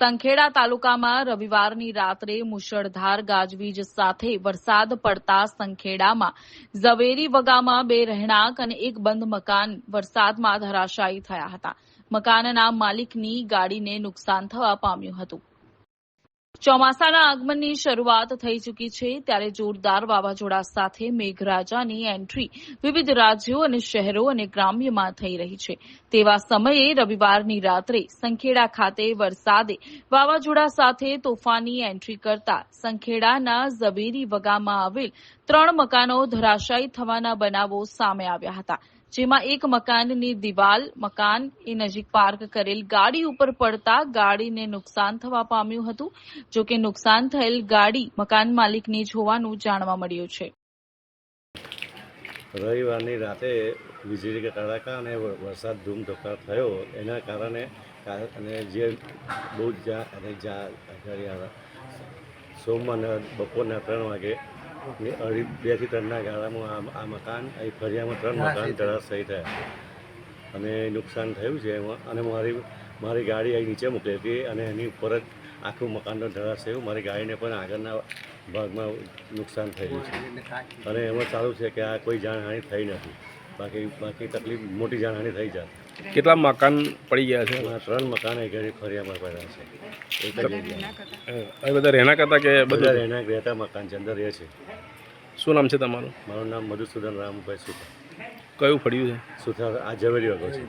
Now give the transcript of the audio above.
સંખેડા તાલુકામાં રવિવારની રાત્રે મુશળધાર ગાજવીજ સાથે વરસાદ પડતા સંખેડામાં ઝવેરી વગામાં બે રહેણાંક અને એક બંધ મકાન વરસાદમાં ધરાશાયી થયા હતા. મકાનના માલિકની ગાડીને નુકસાન થવા પામ્યું હતું. ચોમાસાના આગમનની શરૂઆત થઈ ચૂકી છે ત્યારે જોરદાર વાવાઝોડા સાથે મેઘરાજાની એન્ટ્રી વિવિધ રાજ્યો અને શહેરો અને ગ્રામ્યમાં થઈ રહી છે. તેવા સમયે રવિવારની રાત્રે સંખેડા ખાતે વરસાદે વાવાઝોડા સાથે તોફાની એન્ટ્રી કરતા સંખેડાના ઝવેરી વગામાં આવેલ ત્રણ મકાનો ધરાશાયી થવાના બનાવો સામે આવ્યા હતા. જેમાં એક મકાનની દિવાલ, મકાન, એ નજીક પાર્ક કરેલ ગાડી ઉપર પડતા ગાડીને નુકસાન થવા પામ્યું હતું. જો કે નુકસાન થયેલ ગાડી મકાન માલિકની જ હોવાનું જાણવા મળ્યું છે. રવિવારની રાતે વીજળી કે તડાકા અને વરસાદ ધૂમધોકાર થયો એના કારણે અને જે બહુ જ અને જા સોમવારના બપોરના ત્રણ વાગે ને અઢી બેથી ત્રણના ગાળામાં આ આ મકાન અહીં ફરિયામાં ત્રણ મકાન ધરાશયી થયા. અને નુકસાન થયું છે એમાં અને મારી મારી ગાડી અહીં નીચે મૂકેલી હતી અને એની ઉપર જ આખું મકાનનો ધરાશ થયું મારી ગાડીને પણ આગળના ભાગમાં નુકસાન થયેલું છે. અને એમાં ચાલુ છે કે આ કોઈ જાનહાનિ થઈ નથી. બાકી બાકી તકલીફ મોટી જાનહાનિ થઈ જાય કેટલા મકાન પડી ગયા છે? ત્રણ મકાન એ ઘરે ફરિયામાં પડ્યા છે. એ બધા રહેણા કરતા? કે બધા? બધા રહેણાંક રહેતા મકાન છે અંદર રહે છે. શું નામ છે તમારું? મારું નામ મધુસૂદન રામભાઈ સુથાર. કયું ફળ્યું છે? સુથાર આ ઝવેરી વગર છે.